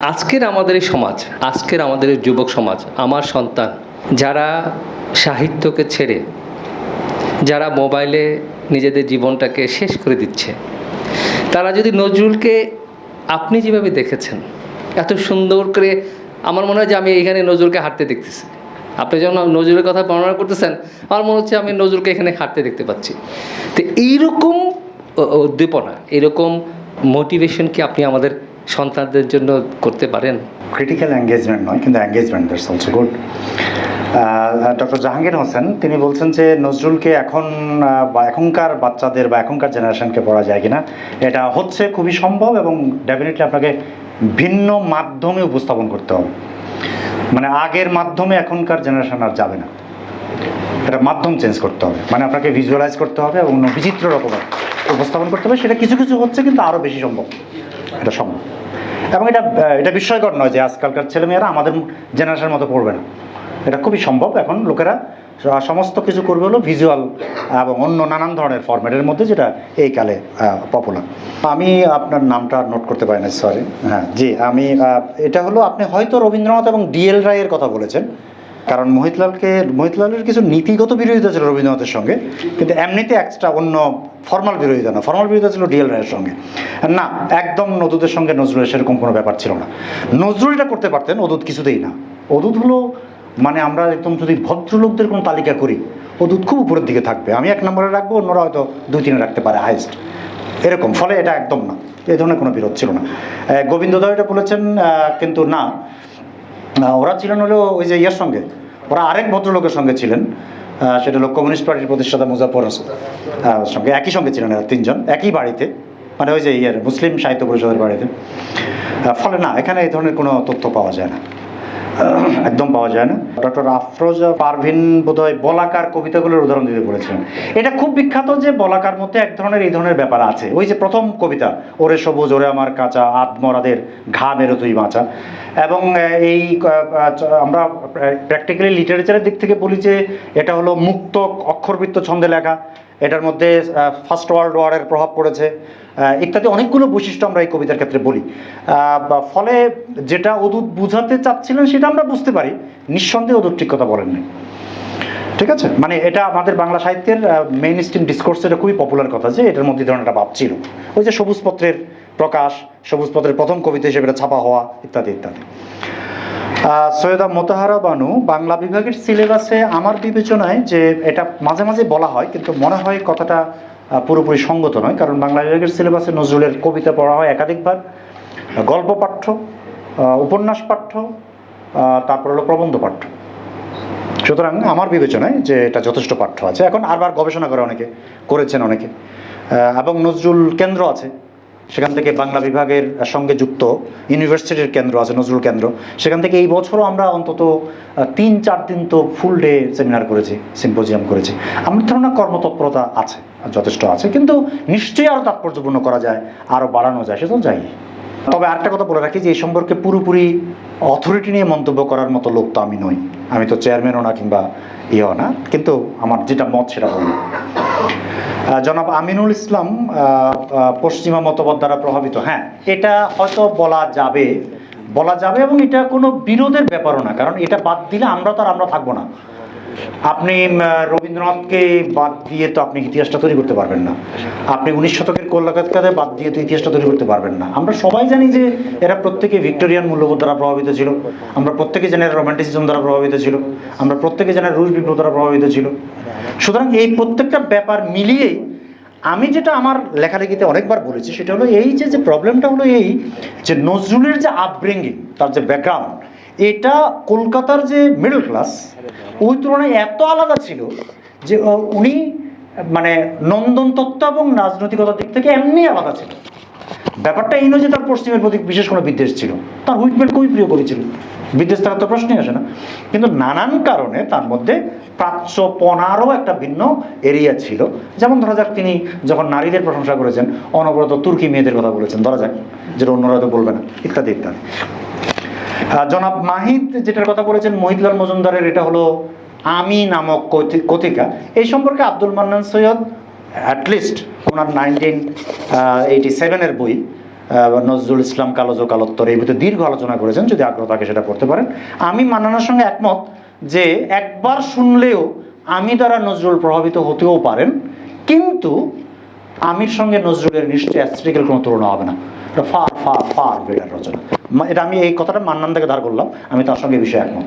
আজকের আমাদের সমাজ, আজকের আমাদের যুবক সমাজ, আমার সন্তান, যারা সাহিত্যকে ছেড়ে, যারা মোবাইলে নিজেদের জীবনটাকে শেষ করে দিচ্ছে, তারা যদি নজরুলকে আপনি যেভাবে দেখেছেন, এত সুন্দর করে আমার মনে হয় যে আমি এখানে নজরুলকে হাঁটতে দেখতেছি। আপনি যখন নজরুলের কথা বর্ণনা করতেছেন, আমার মনে হচ্ছে আমি নজরুলকে এখানে হাঁটতে দেখতে পাচ্ছি। তো এইরকম উদ্দীপনা এরকম মোটিভেশন কি আপনি আমাদের সন্তানদের জন্য করতে পারেন। ক্রিটিক্যাল এঙ্গেজমেন্ট নয়, কিন্তু engagement that's also good doctor Jahangir Hossain, তিনি বলছেন যে নজরুলকে এখন বা এখনকার বাচ্চাদের বা এখনকার জেনারেশনকে পড়া যায় কিনা, এটা হচ্ছে খুবই সম্ভব এবং ডেফিনেটলি আপনাকে ভিন্ন মাধ্যমে উপস্থাপন করতে হবে। মানে আগের মাধ্যমে এখনকার জেনারেশন আর যাবে না। এটা মাধ্যম চেঞ্জ করতে হবে। মানে আপনাকে ভিজুয়ালাইজ করতে হবে এবং বিচিত্র রকমের উপস্থাপন করতে হবে। সেটা কিছু কিছু হচ্ছে কিন্তু আরও বেশি সম্ভব। এটা সম্ভব। এবং এটা এটা বিস্ময়কর নয় যে আজকালকার ছেলেমেয়েরা আমাদের জেনারেশনের মতো পড়বে না। এটা খুবই সম্ভব। এখন লোকেরা সমস্ত কিছু করবে হলো ভিজুয়াল এবং অন্য নানান ধরনের ফরম্যাটের মধ্যে যেটা এই কালে পপুলার আমি আপনার নামটা নোট করতে পারি না সরি হ্যাঁ জি, আমি এটা হলো আপনি হয়তো রবীন্দ্রনাথ এবং ডিএল রায়ের কথা বলেছেন। কারণ মোহিতলালকে মোহিতলালের কিছু নীতিগত বিরোধিতা ছিল রবীন্দ্রনাথের সঙ্গে কিন্তু এমনিতে এক্সট্রা অন্য ফর্মাল বিরোধিতা না। ফর্মাল বিরোধিতা ছিল ডিএল রায়ের সঙ্গে। না একদম নদুদের সঙ্গে নজরুলের সেরকম কোনো ব্যাপার ছিল না। নজরুল এটা করতে পারতেন অদূত কিছুতেই না। অদূত হলো মানে আমরা একদম যদি ভদ্রলোকদের কোনো তালিকা করি অদূত খুব উপরের দিকে থাকবে। আমি এক নম্বরে রাখব অন্যরা হয়তো দুই তিনে রাখতে পারে হাইস্ট এরকম ফলে এটা একদম না। এই ধরনের কোনো বিরোধ ছিল না। আহ, গোবিন্দদা এটা বলেছেন কিন্তু না ওরা ছিলেন হলো ওই যে ইয়ার সঙ্গে। ওরা আরেক ভদ্রলোকের সঙ্গে ছিলেন সেটা হলো কমিউনিস্ট পার্টির প্রতিষ্ঠাতা মুজাফর সঙ্গে একই সঙ্গে ছিলেন এরা তিনজন, একই বাড়িতে। মানে ওই যে ইয়ার মুসলিম সাহিত্য পরিষদের বাড়িতে। ফলে না, এখানে এই ধরনের কোনো তথ্য পাওয়া যায় না। একদম পাওয়া যায় না। ডক্টর আফরোজা পারভিন বোধহয় বলাকার কবিতাগুলোর উদাহরণ দিতে বলেছিলেন। এটা খুব বিখ্যাত যে বলাকার মধ্যে এক ধরনের, এই ধরনের ব্যাপার আছে। ওই যে প্রথম কবিতা, ওরে সবুজ, ওরে আমার কাঁচা আত্মরাদের ঘা মেরো তুই বাঁচা। এবং এই আমরা প্র্যাকটিক্যালি লিটারেচারের দিক থেকে বলি যে, এটা হলো মুক্ত অক্ষরবৃত্ত ছন্দে লেখা। এটার মধ্যে ফার্স্ট ওয়ার্ল্ড ওয়ারের প্রভাব পড়েছে ইত্যাদি অনেকগুলো বৈশিষ্ট্য আমরা এই কবিতার ক্ষেত্রে বলি। ফলে যেটা অদূত বুঝাতে চাচ্ছিলেন সেটা আমরা বুঝতে পারি, নিঃসন্দেহে অদূত ঠিক কথা বলেননি ঠিক আছে? মানে এটা আমাদের বাংলা সাহিত্যের মেইন স্ট্রিম ডিসকোর্স এটা খুবই পপুলার কথা যে এটার মধ্যে ধরনের একটা ভাব ছিল। ওই যে সবুজপত্রের প্রকাশ সবুজপত্রের প্রথম কবিতা হিসেবে এটা ছাপা হওয়া, ইত্যাদি ইত্যাদি। সৈয়দা মোতাহারা বানু, বাংলা বিভাগের সিলেবাসে আমার বিবেচনায় যে এটা মাঝে মাঝে বলা হয়, কিন্তু মনে হয় কথাটা পুরোপুরি সঙ্গত নয়, কারণ বাংলা বিভাগের সিলেবাসে নজরুলের কবিতা পড়া হয় একাধিকবার, গল্প পাঠ্য উপন্যাস পাঠ্য তারপর হলো প্রবন্ধ পাঠ্য। সুতরাং আমার বিবেচনায় যে এটা যথেষ্ট পাঠ্য আছে। এখন আরবার গবেষণা করে অনেকে, করেছেন অনেকে। এবং নজরুল কেন্দ্র আছে। সেখান থেকে বাংলা বিভাগের সঙ্গে যুক্ত ইউনিভার্সিটির কেন্দ্র আছে নজরুল কেন্দ্র। সেখান থেকে এই বছরও আমরা অন্তত তিন চার দিন তো ফুল ডে সেমিনার করেছি সিম্পোজিয়াম করেছি। আমার ধারণা কর্মতৎপরতা আছে যথেষ্ট আছে কিন্তু নিশ্চয়ই আরও তাৎপর্যপূর্ণ করা যায় আরও বাড়ানো যায় সে তো যাই। তবে আরেকটা কথা বলে রাখি যে এই সম্পর্কে পুরোপুরি অথরিটি নিয়ে মন্তব্য করার মতো লোক তো আমি নই। আমি তো চেয়ারম্যানও না কিংবা ইয়েও না কিন্তু আমার যেটা মত সেটা আহ, জনাব আমিনুল ইসলাম পশ্চিমা মতবাদ দ্বারা প্রভাবিত। হ্যাঁ এটা হয়তো বলা যাবে। বলা যাবে এবং এটা কোনো বিরোধের ব্যাপারও না, কারণ এটা বাদ দিলে আমরা তো আর আমরা থাকব না। আপনি রবীন্দ্রনাথকে বাদ দিয়ে তো আপনি ইতিহাসটা তৈরি করতে পারবেন না। আপনি উনিশ শতকের কলকাতাকে বাদ দিয়ে তো ইতিহাসটা তৈরি করতে পারবেন না। আমরা সবাই জানি যে এরা প্রত্যেকে ভিক্টোরিয়ান মূল্যবোধ দ্বারা প্রভাবিত ছিল। আমরা প্রত্যেকে জানি এরা রোমান্টিসিজম দ্বারা প্রভাবিত ছিল। আমরা প্রত্যেকে জানি রুশ বিপ্লব দ্বারা প্রভাবিত ছিল। সুতরাং এই প্রত্যেকটা ব্যাপার মিলিয়েই আমি যেটা আমার লেখালেখিতে অনেকবার বলেছি, সেটা হলো এই যে যে প্রবলেমটা হলো এই যে নজরুলের যে আপব্রিঙ্গিং তার যে ব্যাকগ্রাউন্ড এটা কলকাতার যে মিডল ক্লাস ওই তুলনায় এত আলাদা ছিল যে উনি মানে নন্দন তত্ত্ব এবং রাজনৈতিকতার দিক থেকে এমনি আলাদা ছিল। ব্যাপারটা এই নয় যে তার পশ্চিমের প্রতি বিশেষ কোনো বিদ্বেষ ছিল। তার হুইটম্যান খুবই প্রিয় করেছিল বিদ্বেষ তার তো প্রশ্নই আসে না। কিন্তু নানান কারণে তার মধ্যে প্রাচ্যপনারও একটা ভিন্ন এরিয়া ছিল। যেমন ধরা যাক, তিনি যখন নারীদের প্রশংসা করেছেন, অনবরত তুর্কি মেয়েদের কথা বলেছেন, ধরা যাক, যেটা অন্যরা তো বলবে না, ইত্যাদি ইত্যাদি। জনাব মাহিদ যেটার কথা বলেছেন মহিদুলাল মজুমদারের, এটা হলো আমি নামক কথিকা। এই সম্পর্কে আব্দুল মান্নান সৈয়দ অ্যাটলিস্ট ওনার নাইনটিন এইটি সেভেনের বই নজরুল ইসলাম কালোজ কালোত্তর, এই ভিতরে দীর্ঘ আলোচনা করেছেন, যদি আগ্রহ থাকে সেটা পড়তে পারেন। আমি মান্নানের সঙ্গে একমত যে একবার শুনলেও আমি দ্বারা নজরুল প্রভাবিত হতেও পারেন, কিন্তু আমির সঙ্গে নজরুলের নিশ্চয়ই অ্যাস্ট্রিক্যাল কোনো তুলনা হবে না। ফার ফার ফার বেটার রচনা। এটা আমি এই কথাটা মান্নান থেকে ধার করলাম আমি তার সঙ্গে বিষয়ে একমত।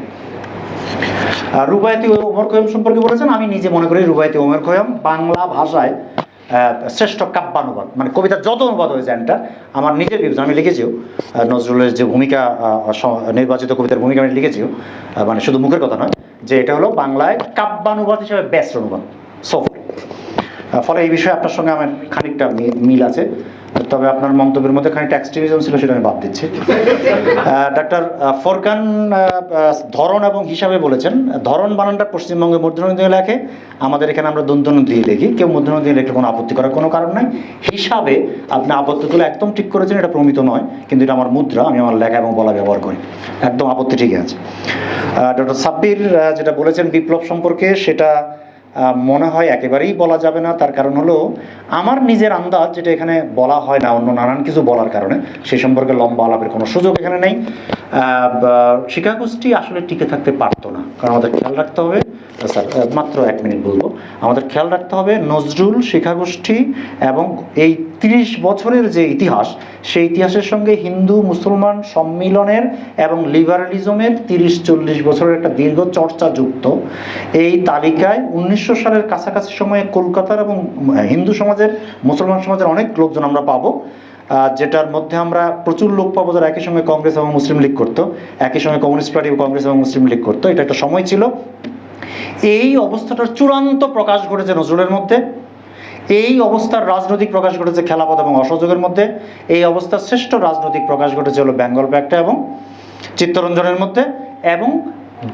আর রুবায়তি ওমর খৈয়াম সম্পর্কে বলেছেন আমি নিজে মনে করি রুবায়তি ওমর খৈয়াম বাংলা ভাষায় শ্রেষ্ঠ কাব্যানুবাদ মানে কবিতার যত অনুবাদ হয়েছে এটা আমার নিজের বিবেচনা আমি লিখেছিও নজরুলের যে ভূমিকা নির্বাচিত কবিতার ভূমিকা আমি লিখেছিও মানে শুধু মুখের কথা নয় যে এটা হলো বাংলায় কাব্যানুবাদ হিসেবে বেস্ট অনুবাদ আহ, ফলে এই বিষয়ে আপনার সঙ্গে আমার খানিকটা মিল আছে। তবে আপনার মন্তব্যের মধ্যে খানিকটা এক্সট্রিমিজম ছিল সেটা আমি বাদ দিচ্ছি। ডাক্তার ফোরকান ধরন এবং হিসাবে বলেছেন, ধরন বানানটা পশ্চিমবঙ্গে মধ্যনদী দিয়ে লেখে, আমাদের এখানে আমরা দন্তনু দিয়ে লিখি কেউ মধ্যনদী দিয়ে লিখলে কোনো আপত্তি করার কোনো কারণ নাই। হিসাবে আপনি আপত্তি তুলে একদম ঠিক করেছেন, এটা প্রমিত নয়, কিন্তু এটা আমার মুদ্রা, আমি আমার লেখা এবং বলা ব্যবহার করি। একদম আপত্তি ঠিকই আছে। ডক্টর সাব্বির যেটা বলেছেন বিপ্লব সম্পর্কে, সেটা মনে হয় একেবারেই বলা যাবে না। তার কারণ হলো, আমার নিজের আন্দাজ, যেটা এখানে বলা হয় না, অন্য নানান কিছু বলার কারণে, সে সম্পর্কে লম্বা আলাপের কোনো সুযোগ এখানে নেই। শিক্ষা গোষ্ঠী আসলে টিকে থাকতে পারতো না, কারণ আমাদের খেয়াল রাখতে হবে স্যার মাত্র এক মিনিট বলব। আমাদের খেয়াল রাখতে হবে নজরুল শিক্ষাগোষ্ঠী এবং এই তিরিশ বছরের যে ইতিহাস, সেই ইতিহাসের সঙ্গে হিন্দু, মুসলমান সম্মিলনের এবং লিবারালিজমের তিরিশ চল্লিশ বছরের একটা দীর্ঘ চর্চা যুক্ত এই তালিকায় উনিশশো সালের কাছাকাছি সময়ে কলকাতার এবং হিন্দু সমাজের, মুসলমান সমাজের অনেক লোকজন আমরা পাবো যেটার মধ্যে আমরা প্রচুর লোক পাবো যারা একই সঙ্গে কংগ্রেস এবং মুসলিম লীগ করতো, একই সঙ্গে কমিউনিস্ট পার্টি কংগ্রেস এবং মুসলিম লীগ করতো। এটা একটা সময় ছিল। এই অবস্থাটার চূড়ান্ত প্রকাশ ঘটেছে নজরুলের মধ্যে। এই অবস্থার রাজনৈতিক প্রকাশ ঘটেছে খেলাপথ এবং অসহযোগের মধ্যে। এই অবস্থার শ্রেষ্ঠ রাজনৈতিক প্রকাশ ঘটেছে হলো বেঙ্গল প্যাক্টে এবং চিত্তরঞ্জনের মধ্যে এবং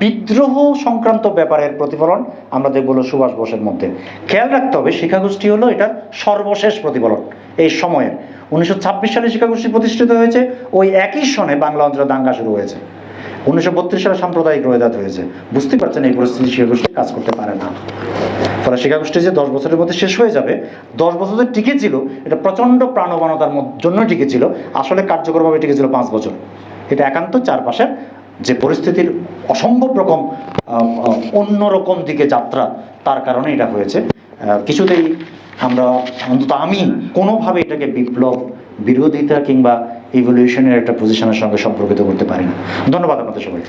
বিদ্রোহ সংক্রান্ত ব্যাপারের প্রতিফলন আমরা দেখব হলো সুভাষ বোসের মধ্যে। খেয়াল রাখতে হবে শিক্ষাগোষ্ঠী হলো এটা সর্বশেষ প্রতিফলন এই সময়ের। উনিশশো ছাব্বিশ সালে শিক্ষাগোষ্ঠী প্রতিষ্ঠিত হয়েছে, ওই একই সনে বাংলা অঞ্চলে দাঙ্গা শুরু হয়েছে। উনিশশো বত্রিশ সালে সাম্প্রদায়িক রোহিদাত হয়েছে। বুঝতে পারছেন এই পরিস্থিতি শিক্ষাগোষ্ঠী কাজ করতে পারে না। ফলে শিক্ষাগোষ্ঠী যে দশ বছরের মধ্যে শেষ হয়ে যাবে, দশ বছর যে টিকেছিল এটা প্রচণ্ড প্রাণবনতার জন্য টিকেছিল আসলে কার্যকরভাবে টিকেছিল পাঁচ বছর। এটা একান্ত চারপাশের যে পরিস্থিতির অসম্ভব রকম অন্যরকম দিকে যাত্রা, তার কারণে এটা হয়েছে। কিছুতেই আমরা অন্তত আমি কোনোভাবে এটাকে বিপ্লব, বিরোধিতা কিংবা ইভলিউশনের একটা পজিশনের সঙ্গে সম্পর্কিত করতে পারি না। ধন্যবাদ আপনাদের সবাই